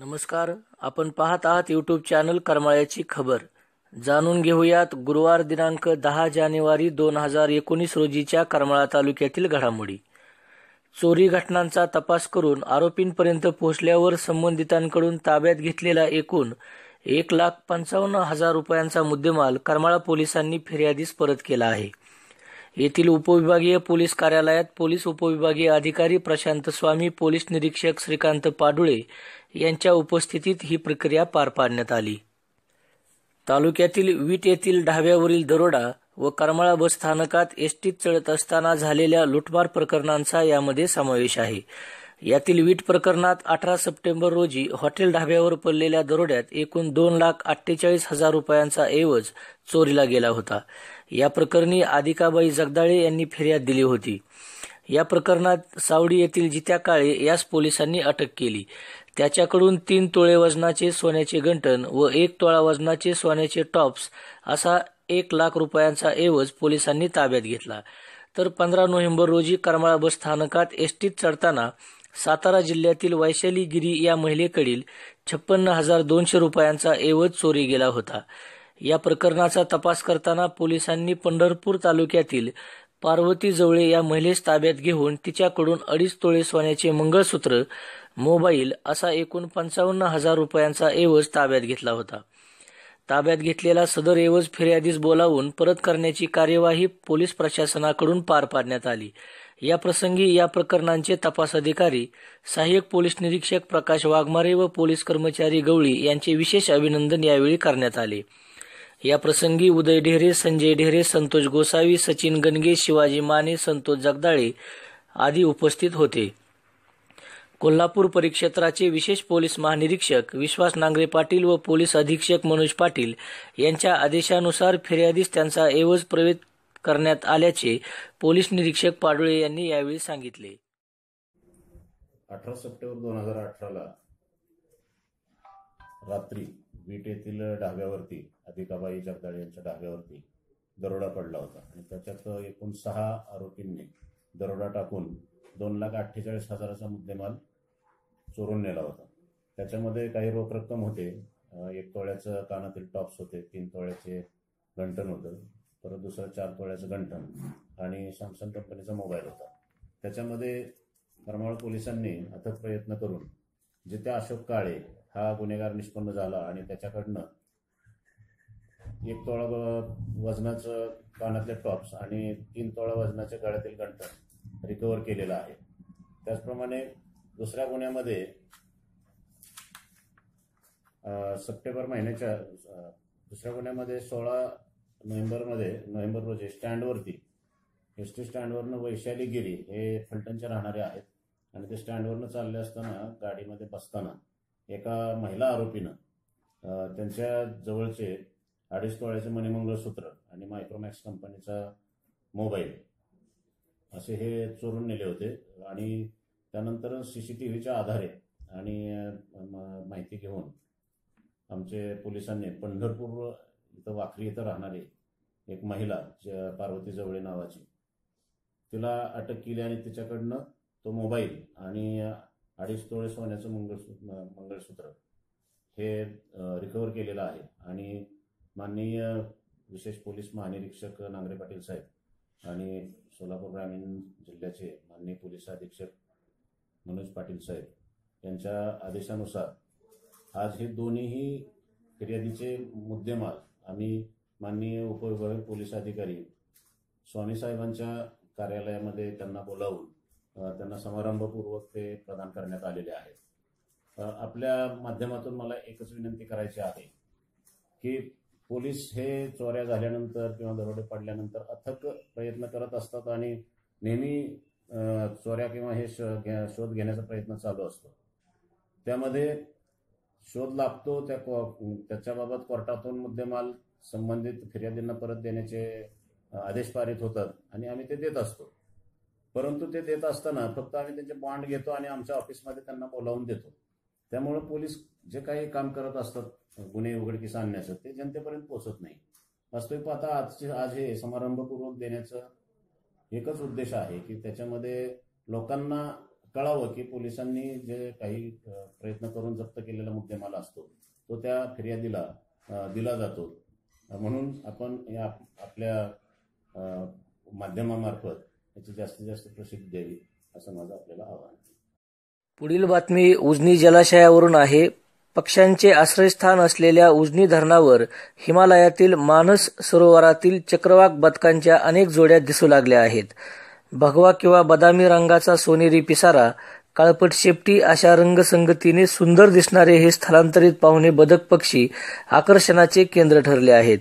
नमस्कार. आपण पाहत आहात यूट्यूब चॅनल करमाळ्याची खबर. जाणून घेऊयात गुरुवार दिनांक दहा जानेवारी दोन हजार एकोणीस रोजीच्या करमाळा तालुक्यातील घडामोडी. चोरी घटनांचा तपास करून आरोपींपर्यंत पोहोचल्यावर संबंधितांकडून ताब्यात घेतलेला एकूण एक लाख पंचावन्न हजार रुपयांचा मुद्देमाल करमाळा पोलिसांनी फिर्यादीस परत केला आहे. येथील उपविभागीय पोलीस कार्यालयात पोलीस उपविभागीय अधिकारी प्रशांत स्वामी पोलीस निरीक्षक श्रीकांत पाडुळे यांच्या उपस्थितीत ही प्रक्रिया पार पाडण्यात आली. तालुक्यातील वीट येथील ढाब्यावरील दरोडा व करमाळा बस स्थानकात एसटीत चढत असताना झालेल्या लुटमार प्रकरणांचा यामध्ये समावेश आहे. यातील वीट प्रकरणात अठरा सप्टेंबर रोजी हॉटेल ढाब्यावर पडलेल्या दरोड्यात एकूण दोन लाख अठ्ठेचाळीस हजार रुपयांचा ऐवज चोरीला गेला होता. या प्रकरणी आदिकाबाई जगदाळे यांनी फिर्याद दिली होती. या प्रकरणात सावडी येथील जित्या काळे यास पोलिसांनी अटक केली. त्याच्याकडून तीन तोळे वजनाचे सोन्याचे गंटन व एक तोळा वजनाचे सोन्याचे टॉप्स असा एक लाख रुपयांचा ऐवज पोलिसांनी ताब्यात घेतला. तर पंधरा नोव्हेंबर रोजी करमाळा बस स्थानकात एसटीत चढताना सातारा जिल्ह्यातील वैशाली गिरी या महिलेकडील छप्पन्न हजार दोनशे रुपयांचा ऐवज चोरी गेला होता. या प्रकरणाचा तपास करताना पोलिसांनी पंढरपूर तालुक्यातील पार्वती जवळे या महिलेस ताब्यात घेऊन तिच्याकडून अडीच तोळे सोन्याचे मंगळसूत्र मोबाईल असा एकूण पंचावन्न हजार रुपयांचा ऐवज ताब्यात घेतला होता. ताब्यात घेतलेला सदर ऐवज फिर्यादीस बोलावून परत करण्याची कार्यवाही पोलीस प्रशासनाकडून पार पाडण्यात आली. या प्रसंगी या प्रकरणांचे तपास अधिकारी सहाय्यक पोलीस निरीक्षक प्रकाश वाघमारे व पोलीस कर्मचारी गवळी यांचे विशेष अभिनंदन यावेळी करण्यात आले. या प्रसंगी उदय ढेरे संजय ढेरे संतोष गोसावी सचिन गणगे शिवाजी माने संतोष जगदाळे आदी उपस्थित होते. कोल्हापूर परिक्षेत्राचे विशेष पोलीस महानिरीक्षक विश्वास नांगरे पाटील व पोलीस अधीक्षक मनोज पाटील यांच्या आदेशानुसार फिर्यादीस त्यांचा ऐवज प्रवेश करण्यात आल्याचे पोलीस निरीक्षक पाडुळे यांनी यावेळी सांगितले. अठरा सप्टेंबर दोन हजार अठराला रात्री बीट येथील ढाब्यावरती अधिकाबाई जगदाळे यांच्या ढाब्यावरती दरोडा पडला होता. आणि त्याच्यात एकूण सहा आरोपींनी दरोडा टाकून दोन लाख अठ्ठेचाळीस हजाराचा मुद्देमाल चोरून नेला होता. त्याच्यामध्ये काही रोख रक्कम होते. एक तोळ्याचं कानातील टॉप्स होते तीन तोळ्याचे गंटन होतं. परत दुसरं चार तोळ्याचं गंठन आणि सॅमसंग कंपनीचा मोबाईल होता. त्याच्यामध्ये करमाळ पोलिसांनी अथक प्रयत्न करून जिथे अशोक काळे हा गुन्हेगार निष्पन्न झाला आणि त्याच्याकडनं एक तोळा वजनाचं कानातले टॉप्स आणि तीन तोळा वजनाच्या गळ्यातील गंठन रिकवर केलेला आहे. त्याचप्रमाणे दुसऱ्या गुन्ह्यामध्ये सप्टेंबर महिन्याच्या दुसऱ्या गुन्ह्यामध्ये सोळा नोव्हेंबरमध्ये नोव्हेंबर रोजी स्टँडवरती एस टी स्टँडवरनं वैशाली गिरी हे फलटणचे राहणारे आहेत. आणि ते स्टँडवरनं चालले असताना गाडीमध्ये बसताना एका महिला आरोपीनं त्यांच्या जवळचे अडीच तोळ्याचे मणिमंगळसूत्र आणि मायक्रोमॅक्स कंपनीचा मोबाईल असे हे चोरून नेले होते. आणि त्यानंतर सी सी टी व्हीच्या आधारे आणि म- माहिती घेऊन आमचे पोलिसांनी पंढरपूर इथं वाखरी इथं राहणारी एक महिला ज- पार्वती जवळे नावाची तिला अटक केली आणि तिच्याकडनं तो मोबाईल आणि अडीच तोळे सोन्याचं मंगळसूत्र मंगळसूत्र हे रिकवर केलेलं आहे. आणि माननीय विशेष पोलीस महानिरीक्षक नांगरे पाटील साहेब आणि सोलापूर ग्रामीण जिल्ह्याचे माननीय पोलीस अधीक्षक मनोज पाटील साहेब यांच्या आदेशानुसार आज हे दोन्हीही फिर्यादीचे मुद्देमाल आम्ही माननीय उपविभागीय पोलीस अधिकारी स्वामी साहेबांच्या कार्यालयामध्ये त्यांना बोलावून त्यांना समारंभपूर्वक ते प्रदान करण्यात आलेले आहेत. आपल्या माध्यमातून मला एकच विनंती करायची आहे की पोलीस हे चोऱ्या झाल्यानंतर किंवा दरोडे पडल्यानंतर अथक प्रयत्न करत असतात आणि नेहमी चोऱ्या किंवा हे घ्या- शोध घेण्याचा प्रयत्न चालू असतो. त्यामध्ये शोध लागतो त्या त्याच्याबाबत कोर्टातून मुद्देमाल संबंधित फिर्यादींना परत देण्याचे आदेश पारित होतात आणि आम्ही ते देत असतो. परंतु ते देत असताना फक्त आम्ही त्यांचे बॉन्ड घेतो आणि आमच्या ऑफिसमध्ये त्यांना बोलावून देतो. त्यामुळे पोलीस जे काही काम करत असतात गुन्हे उघडकीस आणण्याचं ते जनतेपर्यंत पोहोचत नाही. वास्तविक पाहता आजचे आज हे समारंभपूर्वक देण्याचं एकच उद्देश आहे की त्याच्यामध्ये लोकांना कळावं की पोलिसांनी जे काही प्रयत्न करून जप्त केलेला मुद्देमाल असतो तो त्या फिर्यादीला दिला जातो. म्हणून आपण या आपल्या माध्यमामार्फत याची जास्तीत जास्त प्रसिद्धी द्यावी असं माझं आपल्याला आवाहन पुढील बातमी उजनी जलाशयावरून आहे. पक्ष्यांचे आश्रयस्थान असलेल्या उजनी धरणावर हिमालयातील मानस सरोवरातील चक्रवाक बदकांच्या अनेक जोड्या दिसू लागल्या आहेत. भगवा किंवा बदामी रंगाचा सोनेरी पिसारा काळपट शेपटी अशा रंगसंगतीने सुंदर दिसणारे हे स्थलांतरित पाहुणे बदक पक्षी आकर्षणाचे केंद्र ठरले आहेत.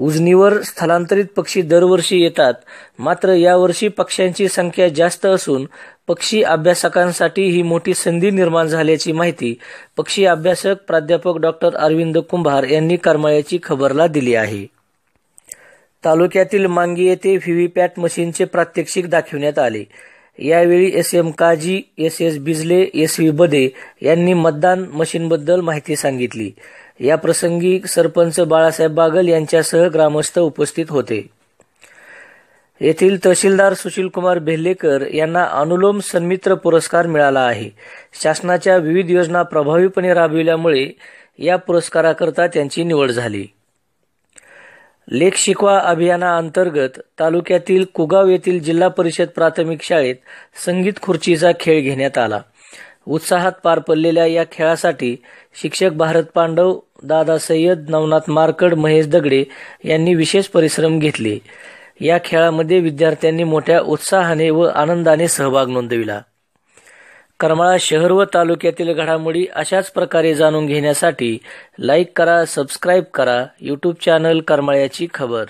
उजनीवर स्थलांतरित पक्षी दरवर्षी येतात. मात्र यावर्षी पक्ष्यांची संख्या जास्त असून पक्षी अभ्यासकांसाठी ही मोठी संधी निर्माण झाल्याची माहिती पक्षी अभ्यासक प्राध्यापक डॉक्टर अरविंद कुंभार यांनी करमाळ्याची खबरला दिली आहे. तालुक्यातील मांगी येथे व्हीव्हीपॅट मशीनचे प्रात्यक्षिक दाखविण्यात आले. यावेळी S M Kazi S S Bijle S V Bade यांनी मतदान मशीनबद्दल माहिती सांगितली. या प्रसंगी सरपंच बाळासाहेब बागल यांच्यासह ग्रामस्थ उपस्थित होते. येथील तहसीलदार सुशीलकुमार बेल्लेकर यांना अनुलोम सन्मित्र पुरस्कार मिळाला आहे. शासनाच्या विविध योजना प्रभावीपणे राबविल्यामुळे या पुरस्काराकरता त्यांची निवड झाली. लेख शिकवा अभियानाअंतर्गत तालुक्यातील कुगाव येथील जिल्हा परिषद प्राथमिक शाळेत संगीत खुर्चीचा खेळ घेण्यात आला. उत्साहात पार पडलेल्या या खेळासाठी शिक्षक भारत पांडव दादा सय्यद नवनाथ मारकड महेश दगडे यांनी विशेष परिश्रम घेतले. या खेळामध्ये विद्यार्थ्यांनी मोठ्या उत्साहाने व आनंदाने सहभाग नोंदविला. करमाळा शहर व तालुक्यातील घडामोडी अशाच प्रकारे जाणून घेण्यासाठी लाईक करा सबस्क्राईब करा यूट्यूब चॅनल करमाळ्याची खबर.